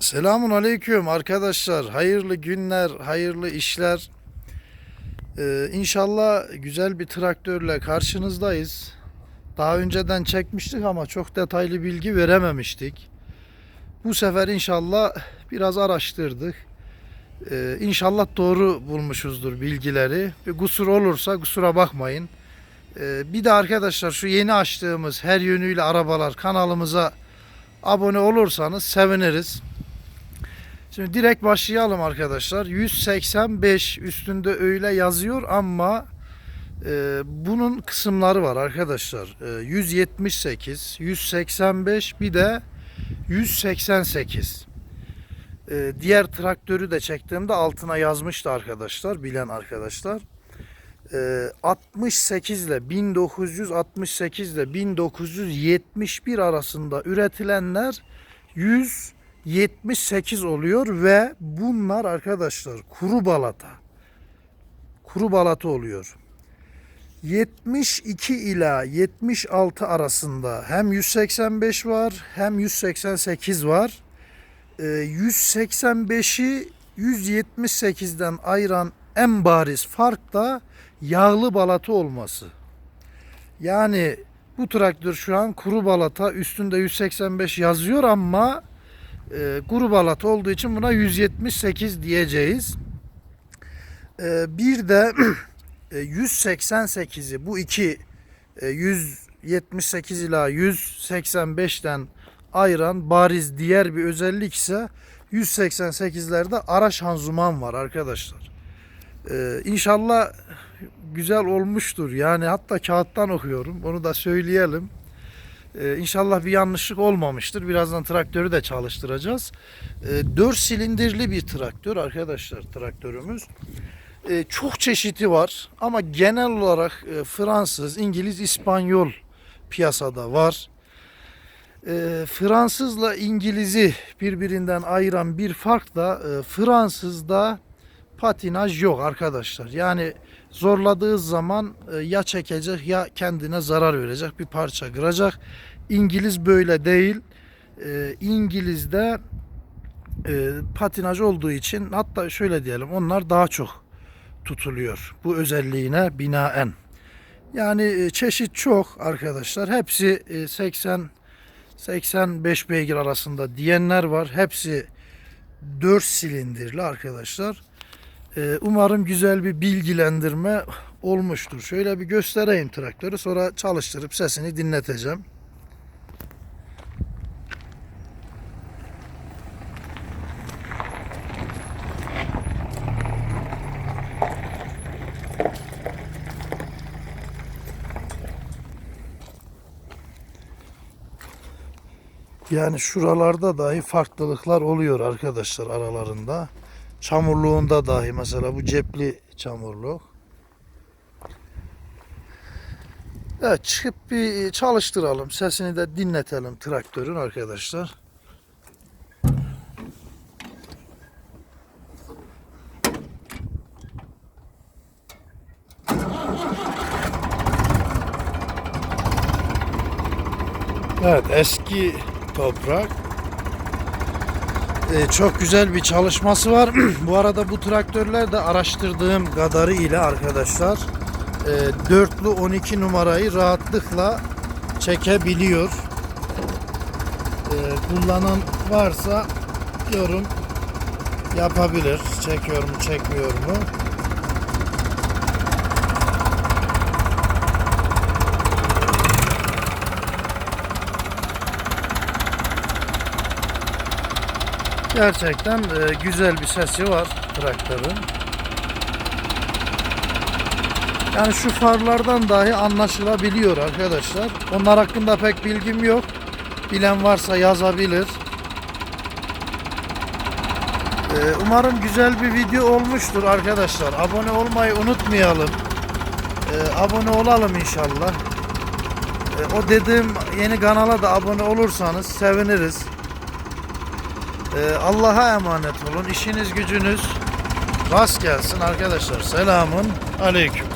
Selamun aleyküm arkadaşlar. Hayırlı günler, hayırlı işler. Ee, inşallah güzel bir traktörle karşınızdayız. Daha önceden çekmiştik ama çok detaylı bilgi verememiştik. Bu sefer inşallah biraz araştırdık. Ee, inşallah doğru bulmuşuzdur bilgileri. Bir kusur olursa kusura bakmayın. Ee, bir de arkadaşlar şu yeni açtığımız her yönüyle arabalar kanalımıza abone olursanız seviniriz. Şimdi direkt başlayalım arkadaşlar. 185 üstünde öyle yazıyor ama e, bunun kısımları var arkadaşlar. E, 178, 185 bir de 188. E, diğer traktörü de çektiğimde altına yazmıştı arkadaşlar, bilen arkadaşlar. E, 68 ile 1968 ile 1971 arasında üretilenler 100 78 oluyor ve bunlar arkadaşlar kuru balata. Kuru balata oluyor. 72 ila 76 arasında hem 185 var hem 188 var. Ee, 185'i 178'den ayıran en bariz fark da yağlı balata olması. Yani bu traktör şu an kuru balata üstünde 185 yazıyor ama e, kuru balat olduğu için buna 178 diyeceğiz. E, bir de e, 188'i bu iki e, 178 ila 185'ten ayıran bariz diğer bir özellik ise 188'lerde ara şanzıman var arkadaşlar. E, inşallah güzel olmuştur. Yani hatta kağıttan okuyorum. Onu da söyleyelim. Ee, inşallah bir yanlışlık olmamıştır. Birazdan traktörü de çalıştıracağız. Ee, 4 silindirli bir traktör arkadaşlar traktörümüz. Ee, çok çeşidi var ama genel olarak e, Fransız, İngiliz, İspanyol piyasada var. Ee, Fransızla İngiliz'i birbirinden ayıran bir fark da e, Fransızda patinaj yok arkadaşlar. Yani zorladığı zaman e, ya çekecek ya kendine zarar verecek bir parça kıracak. İngiliz böyle değil. E, İngiliz'de e, patinaj olduğu için hatta şöyle diyelim onlar daha çok tutuluyor bu özelliğine binaen. Yani çeşit çok arkadaşlar. Hepsi e, 80 85 beygir arasında diyenler var. Hepsi 4 silindirli arkadaşlar. Ee, umarım güzel bir bilgilendirme olmuştur. Şöyle bir göstereyim traktörü sonra çalıştırıp sesini dinleteceğim. Yani şuralarda dahi farklılıklar oluyor arkadaşlar aralarında. Çamurluğunda dahi mesela bu cepli çamurluk. Evet çıkıp bir çalıştıralım. Sesini de dinletelim traktörün arkadaşlar. Evet eski toprak. Ee, çok güzel bir çalışması var. bu arada bu traktörler de araştırdığım kadarıyla arkadaşlar e, 4'lü 12 numarayı rahatlıkla çekebiliyor. E, kullanan varsa yorum yapabilir. Çekiyor mu çekmiyor mu? Gerçekten e, güzel bir sesi var traktörün. Yani şu farlardan dahi anlaşılabiliyor arkadaşlar. Onlar hakkında pek bilgim yok. Bilen varsa yazabilir. E, umarım güzel bir video olmuştur arkadaşlar. Abone olmayı unutmayalım. E, abone olalım inşallah. E, o dediğim yeni kanala da abone olursanız seviniriz. Ee, Allah'a emanet olun. İşiniz gücünüz rast gelsin arkadaşlar. Selamun aleyküm.